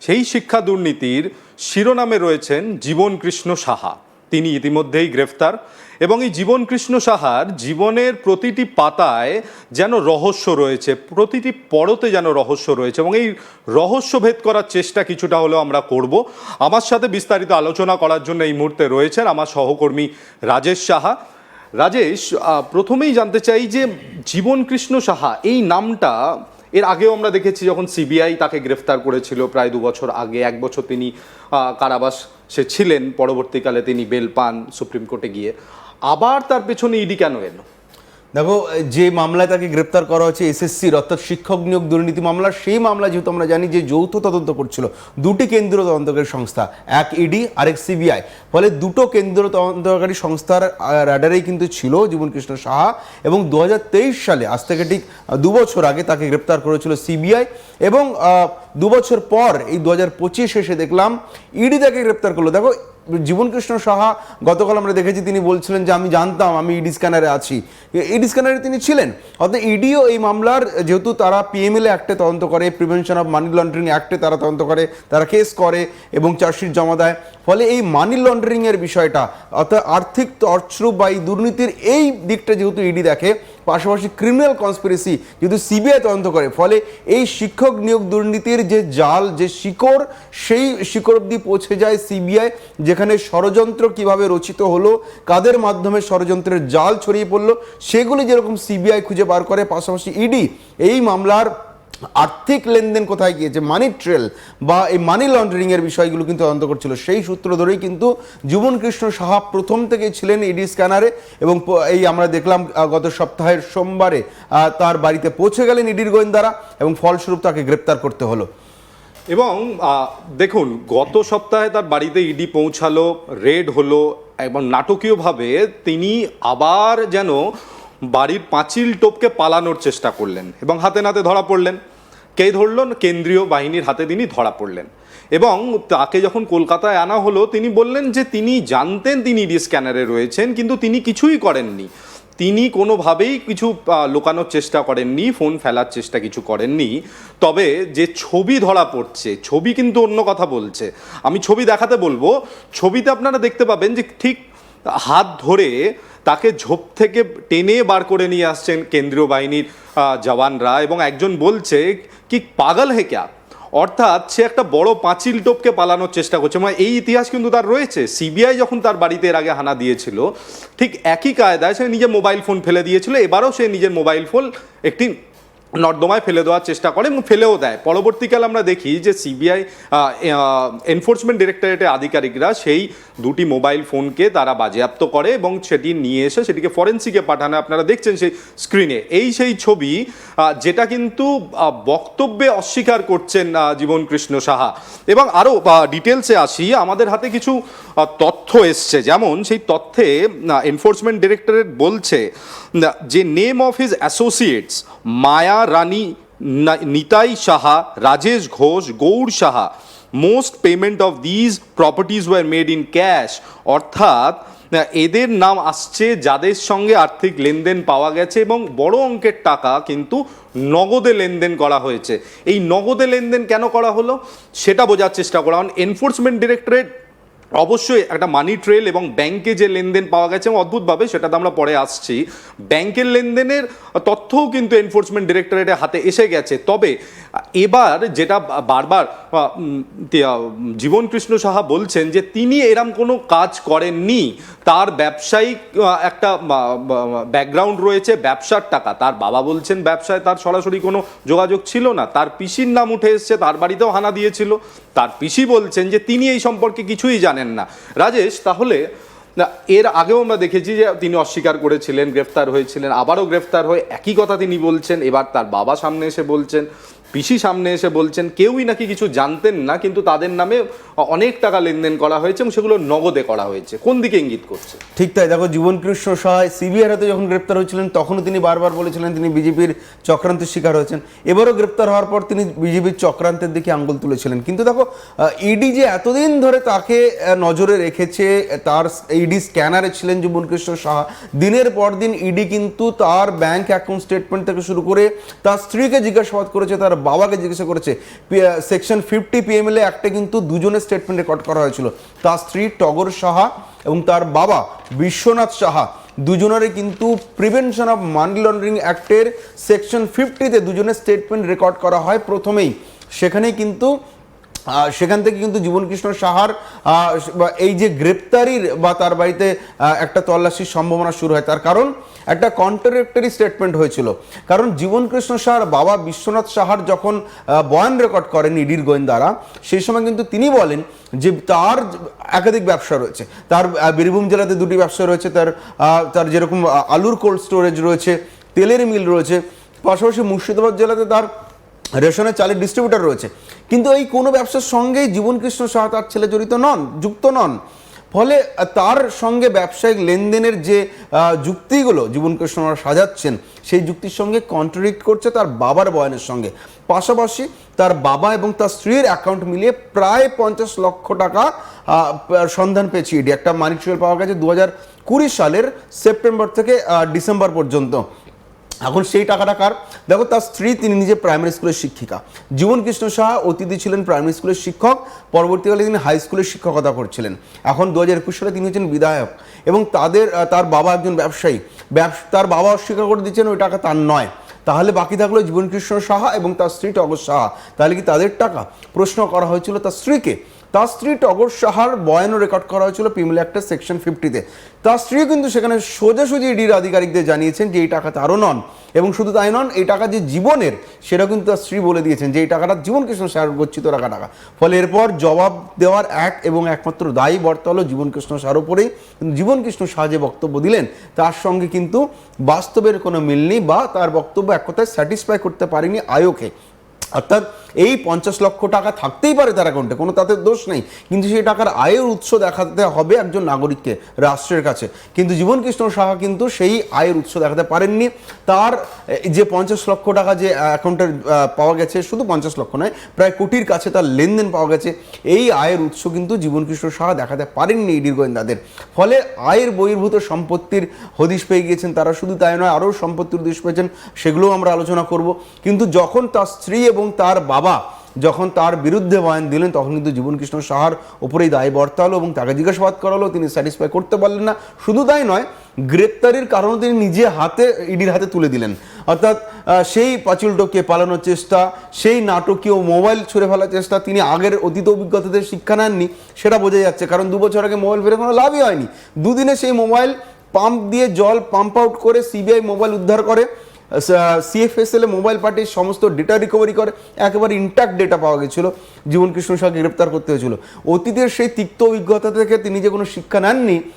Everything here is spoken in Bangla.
সেই শিক্ষা দুর্নীতির শিরোনামে রয়েছেন জীবন কৃষ্ণ সাহা। তিনি ইতিমধ্যেই গ্রেফতার এবং এই জীবন কৃষ্ণ সাহার জীবনের প্রতিটি পাতায় যেন রহস্য রয়েছে, প্রতিটি পরতে যেন রহস্য রয়েছে এবং এই রহস্য ভেদ করার চেষ্টা কিছুটা হলেও আমরা করব। আমার সাথে বিস্তারিত আলোচনা করার জন্য এই মুহূর্তে রয়েছেন আমার সহকর্মী রাজেশ সাহা। রাজেশ প্রথমেই জানতে চাই যে জীবন কৃষ্ণ সাহা, এই নামটা এর আগেও আমরা দেখেছি যখন সিবিআই তাকে গ্রেফতার করেছিল, প্রায় দু বছর আগে, এক বছর তিনি কারাবাস সে ছিলেন, পরবর্তীকালে তিনি বেল পান সুপ্রিম কোর্টে গিয়ে। আবার তার পেছনে ইডি কেন এলো? দেখো যে মামলায় তাকে গ্রেপ্তার করা হয়েছে এসএসসির অর্থাৎ শিক্ষক নিয়োগ দুর্নীতি মামলা সেই মামলা যেহেতু আমরা জানি যে যৌথ তদন্ত করছিল দুটি কেন্দ্রীয় তদন্তকারী সংস্থা এক ইডি আরেক সিবিআই ফলে দুটো কেন্দ্রীয় তদন্তকারী সংস্থার রাডারেই কিন্তু ছিল জীবনকৃষ্ণ সাহা এবং দু হাজার তেইশ সালে আজ থেকে ঠিক দু বছর আগে তাকে গ্রেপ্তার করেছিল সিবিআই এবং আহ, দু বছর পর এই দু হাজার পঁচিশ এসে দেখলাম ইডি তাকে গ্রেপ্তার করল। দেখো জীবনকৃষ্ণ সাহা, গতকাল আমরা দেখেছি তিনি বলছিলেন যে আমি জানতাম, আমি ইডি স্ক্যানারে আছি। ইডি স্ক্যানারে তিনি ছিলেন। অর্থাৎ ইডিও এই মামলার, যেহেতু তারা পিএমএল অ্যাক্টে তদন্ত করে প্রিভেনশন অফ মানি লন্ডারিং অ্যাক্টে তারা তদন্ত করে, তারা কেস করে এবং চার্জশিট জমা দেয়। ফলে এই মানি লন্ডারিং এর বিষয়টা, অর্থাৎ আর্থিক তছরূপ বা এই দুর্নীতির এই দিকটা যেহেতু ইডি দেখে পাশাপাশি ক্রিমিনাল কনস্পিরেসি যেহেতু সিবিআই তদন্ত করে, ফলে এই শিক্ষক নিয়োগ দুর্নীতির যে জাল, যে শিকড়, সেই শিকড় অব্দি পৌঁছে যায় সিবিআই যেখানে ষড়যন্ত্র কীভাবে রচিত হলো, কাদের মাধ্যমে ষড়যন্ত্রের জাল ছড়িয়ে পড়ল, সেগুলি যেরকম সিবিআই খুঁজে বার করে, পাশাপাশি ইডি এই মামলার আর্থিক লেনদেন কোথায় গিয়েছে? মানি ট্রেল বা এই মানি লন্ডারিং এর বিষয়গুলো কিন্তু তদন্ত করছিল। সেই সূত্র ধরেই কিন্তু জীবন কৃষ্ণ সাহা প্রথম থেকে ছিলেন ইডি স্ক্যানারে এবং এই আমরা দেখলাম গত সপ্তাহের সোমবারে তার বাড়িতে পৌঁছে গেলেন ইডির গোয়েন্দারা এবং ফলস্বরূপ তাকে গ্রেপ্তার করতে হলো। এবং দেখুন, গত সপ্তাহে তার বাড়িতে ইডি পৌঁছালো রেড হলো এবং নাটকীয়ভাবে তিনি আবার যেন বাড়ির পাঁচিল টোপকে পালানোর চেষ্টা করলেন এবং হাতে নাতে ধরা পড়লেন। কে ধরল কেন্দ্রীয় বাহিনীর হাতে তিনি ধরা পড়লেন। এবং তাকে যখন কলকাতায় আনা হলো, তিনি বললেন যে তিনি জানতেন তিনি ইডি স্ক্যানারে রয়েছেন, কিন্তু তিনি কিছুই করেননি। তিনি কোনোভাবেই কিছু লোকানোর চেষ্টা করেননি, ফোন ফেলার চেষ্টা কিছু করেননি। তবে যে ছবি ধরা পড়ছে, ছবি কিন্তু অন্য কথা বলছে। আমি ছবি দেখাতে বলব, ছবিতে আপনারা দেখতে পাবেন যে ঠিক হাত ধরে তাকে ঝোপ থেকে টেনে বার করে নিয়ে আসছেন কেন্দ্রীয় বাহিনীর জওয়ানরা এবং একজন বলছে, কি পাগল হে ক্যা? অর্থাৎ সে একটা বড় পাঁচিল টোপকে পালানোর চেষ্টা করছে। মানে এই ইতিহাস কিন্তু তার রয়েছে। সিবিআই যখন তার বাড়িতে এর আগে হানা দিয়েছিল, ঠিক একই কায়দায় সে নিজের মোবাইল ফোন ফেলে দিয়েছিল। এবারও সে নিজের মোবাইল ফোন একটি নর্দমায় ফেলে দেওয়ার চেষ্টা করে এবং ফেলেও দেয়। পরবর্তীকালে আমরা দেখি যে সিবিআই এনফোর্সমেন্ট ডিরেক্টরেটের আধিকারিকরা সেই দুটি মোবাইল ফোনকে তারা বাজেয়াপ্ত করে এবং সেটি নিয়ে এসে সেটিকে ফরেন্সিকে পাঠানো, আপনারা দেখছেন সেই স্ক্রিনে এই সেই ছবি যেটা কিন্তু বক্তব্যে অস্বীকার করছেন জীবন কৃষ্ণ সাহা। এবং আরও ডিটেলসে আসি, আমাদের হাতে কিছু তথ্য এসছে। যেমন সেই তথ্যে এনফোর্সমেন্ট ডিরেক্টরেট বলছে যে name of his associates Maya Rani Nitai Saha, Rajesh Ghosh Gour Saha most payment of these properties were made in cash অর্থাৎ এদের নাম আসছে যাদের সঙ্গে আর্থিক লেনদেন পাওয়া গেছে এবং বড় অঙ্কের টাকা কিন্তু নগদে লেনদেন করা হয়েছে। এই নগদে লেনদেন কেন করা হলো? সেটা বোঝার চেষ্টা করা। এনফোর্সমেন্ট ডিরেক্টরেট অবশ্যই একটা মানি ট্রেল এবং ব্যাংকে যে লেনদেন পাওয়া গেছে অদ্ভুতভাবে সেটাতে আমরা পরে আসছি। ব্যাংকের লেনদেনের তথ্যও কিন্তু এনফোর্সমেন্ট ডিরেক্টরেটের হাতে এসে গেছে। তবে এবার যেটা বারবার জীবন কৃষ্ণ সাহা বলছেন যে তিনি এরম কোনো কাজ করেননি। তার ব্যবসায়িক একটা ব্যাকগ্রাউন্ড রয়েছে ব্যবসার টাকা। তার বাবা বলছেন ব্যবসায় তার সরাসরি কোনো যোগাযোগ ছিল না। তার পিসির নাম উঠে এসছে, তার বাড়িতেও হানা দিয়েছিল। তার পিসি বলছেন যে তিনি এই সম্পর্কে কিছুই জানেন না। রাজেশ, তাহলে এর আগেও আমরা দেখেছি যে তিনি অস্বীকার করেছিলেন, গ্রেফতার হয়েছিলেন, আবারও গ্রেফতার হয়ে একই কথা তিনি বলছেন। এবার তার বাবা সামনে এসে বলছেন পিসি সামনে এসে বলছেন, কেউই নাকি কিছু জানতেন না, কিন্তু তাদের নামে অনেক টাকা লেনদেন করা হয়েছে এবং সেগুলো নগদে করা হয়েছে। কোন দিকে ইঙ্গিত করছে? ঠিক তাই। দেখো, জীবন কৃষ্ণ সহায় হাতে যখন গ্রেপ্তার হয়েছিলেন, তখনও তিনি বারবার বলেছিলেন তিনি বিজেপির চক্রান্তের শিকার হয়েছেন। এবারও গ্রেপ্তার হওয়ার পর তিনি বিজেপির চক্রান্তের দিকে আঙ্গুল তুলেছিলেন। কিন্তু দেখো ইডি যে এতদিন ধরে তাকে নজরে রেখেছে, তার ইডি স্ক্যানারে ছিলেন জীবন কৃষ্ণ সাহা। দিনের পর দিন ইডি কিন্তু তার ব্যাংক অ্যাকাউন্ট স্টেটমেন্ট থেকে শুরু করে তার স্ত্রীকে জিজ্ঞাসাবাদ করেছে, তার বাবাকে জিজ্ঞাসা করেছে সেকশন ফিফটি পিএমএলএ অ্যাক্টে কিন্তু দুজনের স্টেটমেন্ট রেকর্ড করা হয়েছিল। তার স্ত্রী টগর সাহা এবং তার বাবা বিশ্বনাথ সাহা দুজনেরই কিন্তু প্রিভেনশন অফ মানি লন্ডারিং অ্যাক্টের সেকশন ফিফটিতে দুজনের স্টেটমেন্ট রেকর্ড করা হয় প্রথমেই। সেখানে কিন্তু সেখান থেকে কিন্তু জীবনকৃষ্ণ সাহার এই যে গ্রেপ্তারির বা তার বাড়িতে একটা তল্লাশির সম্ভাবনা শুরু হয়। তার কারণ, একটা কন্ট্রাডিক্টরি স্টেটমেন্ট হয়েছিল। কারণ জীবনকৃষ্ণ সাহার বাবা বিশ্বনাথ সাহার যখন বয়ান রেকর্ড করেন ইডির গোয়েন্দারা, সেই সময় কিন্তু তিনি বলেন যে তার একাধিক ব্যবসা রয়েছে। তার বীরভূম জেলাতে দুটি ব্যবসা রয়েছে। তার তার যেরকম আলুর কোল্ড স্টোরেজ রয়েছে, তেলের মিল রয়েছে, পাশাপাশি মুর্শিদাবাদ জেলাতে তার রেশনের চালের ডিস্ট্রিবিউটার রয়েছে। কিন্তু এই কোনো ব্যবসার সঙ্গেই জীবনকৃষ্ণ সাহা তার ছেলে জড়িত নন, যুক্ত নন। ফলে তার সঙ্গে ব্যবসায়িক লেনদেনের যে যুক্তিগুলো জীবনকৃষ্ণ সাজাচ্ছেন, সেই যুক্তির সঙ্গে কন্ট্রাডিক্ট করছে তার বাবার বয়ানের সঙ্গে। পাশাপাশি তার বাবা এবং তার স্ত্রীর অ্যাকাউন্ট মিলিয়ে প্রায় পঞ্চাশ লক্ষ টাকা সন্ধান পেয়েছি এটি একটা মানিক ট্রেল পাওয়া গেছে দু কুড়ি সালের সেপ্টেম্বর থেকে ডিসেম্বর পর্যন্ত। এখন সেই টাকাটা কার? দেখো, তার স্ত্রী, তিনি নিজে প্রাইমারি স্কুলের শিক্ষিকা। জীবন কৃষ্ণ সাহা অতীতে ছিলেন প্রাইমারি স্কুলের শিক্ষক। পরবর্তীকালে তিনি হাই স্কুলের শিক্ষকতা করছিলেন। এখন দু হাজার একুশ সালে তিনি হচ্ছেন বিধায়ক এবং তাদের তার বাবা একজন ব্যবসায়ী। ব্যবস- তার বাবা অস্বীকার করে দিচ্ছেন, ওই টাকা তার নয়। তাহলে বাকি থাকল জীবনকৃষ্ণ সাহা এবং তার স্ত্রী টগর সাহা। তাহলে কি তাদের টাকা? প্রশ্ন করা হয়েছিল তার স্ত্রীকে। তার স্ত্রী টগর সাহার বয়ানও রেকর্ড করা হয়েছিল পিমল অ্যাক্টের সেকশন ফিফটিতে তার স্ত্রী কিন্তু সেখানে সোজাসুজি ইডির আধিকারিকদের জানিয়েছেন যে এই টাকা তারও নন। এবং শুধু তাই নন, এই টাকা যে জীবনের সেটা কিন্তু তার স্ত্রী বলে দিয়েছেন যে এই টাকাটা জীবন কৃষ্ণ সাহার গচ্ছিত রাখা টাকা। ফলে এরপর জবাব দেওয়ার এক এবং একমাত্র দায়ী বর্তা হলো জীবন কৃষ্ণ সাহার উপরেই কিন্তু জীবন কৃষ্ণ সাহা যে বক্তব্য দিলেন, তার সঙ্গে কিন্তু বাস্তবের কোনো মিল নেই বা তার বক্তব্য এক কথায় স্যাটিসফাই করতে পারেনি আয়োকে। অর্থাৎ এই পঞ্চাশ লক্ষ টাকা থাকতেই পারে তার অ্যাকাউন্টে কোনো তাতে দোষ নেই। কিন্তু সেই টাকার আয়ের উৎস দেখাতে হবে একজন নাগরিককে রাষ্ট্রের কাছে। কিন্তু জীবনকৃষ্ণ সাহা কিন্তু সেই আয়ের উৎস দেখাতে পারেননি। তার যে পঞ্চাশ লক্ষ টাকা যে অ্যাকাউন্টে পাওয়া গেছে, শুধু পঞ্চাশ লক্ষ নয়, প্রায় কোটির কাছে তার লেনদেন পাওয়া গেছে। এই আয়ের উৎস কিন্তু জীবনকৃষ্ণ সাহা দেখাতে পারেননি ইডির গোয়েন্দাদের। ফলে আয়ের বহির্ভূত সম্পত্তির হদিশ পেয়ে গিয়েছেন তারা। শুধু তাই নয়, আরও সম্পত্তির হদিশ পেয়েছেন, সেগুলোও আমরা আলোচনা করব। কিন্তু যখন তার স্ত্রী এবং তার বাবা যখন তার বিরুদ্ধে বয়ান দিলেন, তখন কিন্তু জীবনকৃষ্ণ সাহার উপরেই দায় বর্তালো এবং তাকে জিজ্ঞাসাবাদ করালো। তিনি স্যাটিসফাই করতে পারলেন না। শুধু তাই নয়, গ্রেপ্তারির কারণও তিনি নিজে হাতে, ইডির হাতে তুলে দিলেন। অর্থাৎ সেই পাঁচিল টোকে পালানোর চেষ্টা, সেই নাটকীয় মোবাইল ছুঁড়ে ফেলার চেষ্টা, তিনি আগের অতীত অভিজ্ঞতাতে শিক্ষা নেননি, সেটা বোঝা যাচ্ছে। কারণ দু বছর আগে মোবাইল ফেরে কোনো লাভই হয়নি। দুদিনে সেই মোবাইল পাম্প দিয়ে জল পাম্প আউট করে সিবিআই মোবাইল উদ্ধার করে। সিএফএসএল মোবাইল পার্টির সমস্ত ডেটা রিকভারি করে, একেবারে ইন্ট্যাক্ট ডেটা পাওয়া গেছিল। জীবন কৃষ্ণ শাহকে গ্রেপ্তার করতে হয়েছিল। অতীতের সেই তিক্ত অভিজ্ঞতা থেকে তিনি যে কোনো শিক্ষা নেননি